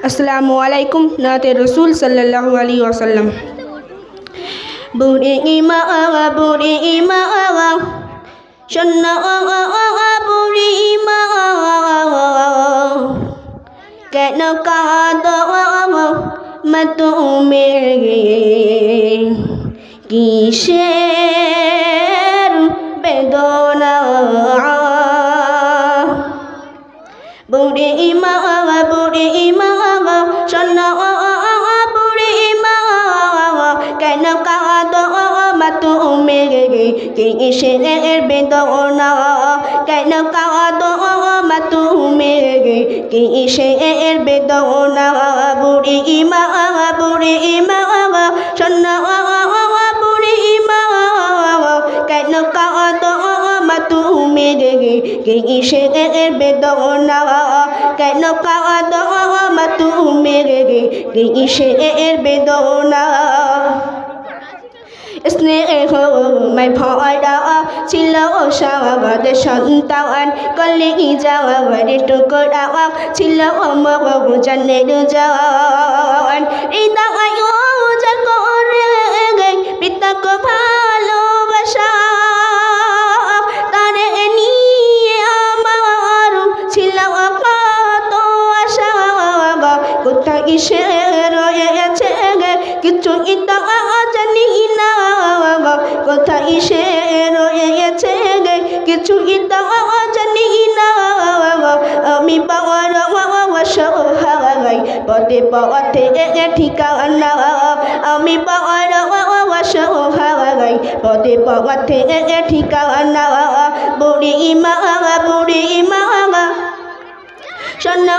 আসসালামু আলাইকুম নাতে রসুল সাল্লাল্লাহু আলাইহি ওয়াসাল্লাম বুড়ি ইমা বুড়ি ইমা শোনা বুড়ি ইমা কেন কাঁদ মা তুমি কিসের বেদনা বুড়ি মা তুমি কিসের বেদনা? কেন কাঁদ মা তুমি কিসের বেদনা? বুড়ি ইমা বুড়ি ইমা শোনা বুড়ি ইমা কেন কাঁদ মা তুমি কিসের বেদনা? কেন কাঁদ মা তুমি কিসের বেদনা? স্নেহ মাই ভরা ছিল সাবাদ সন্তান কলে যাওয়ার টুকরা ছিল জানের যাওয়ান হৃদয় কোথায় সে রয়েছে কিছু জানি না। আমি পাওয়ার সহায় পদে পথে ঠিকানা। আমি পাওয়ার সহায় পদে পথে ঠিকানা। বুড়ি মা বুড়ি মা শোনা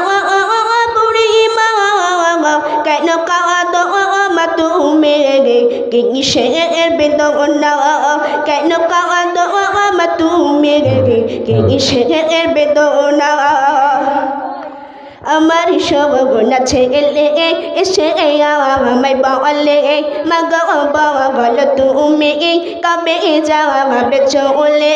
কিসের বেদনা কেন কাঁদ মা তুমি কিসের বেদনা আমার সব গুণা ছেলে এসে আমায় বলে মাগ বল তুমি কবে যাবে চলে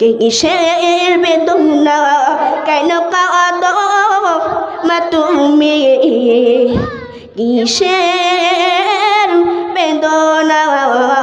গে কিসের বেদনা কেন কাদ? মা তুমি কিসের বেদনা?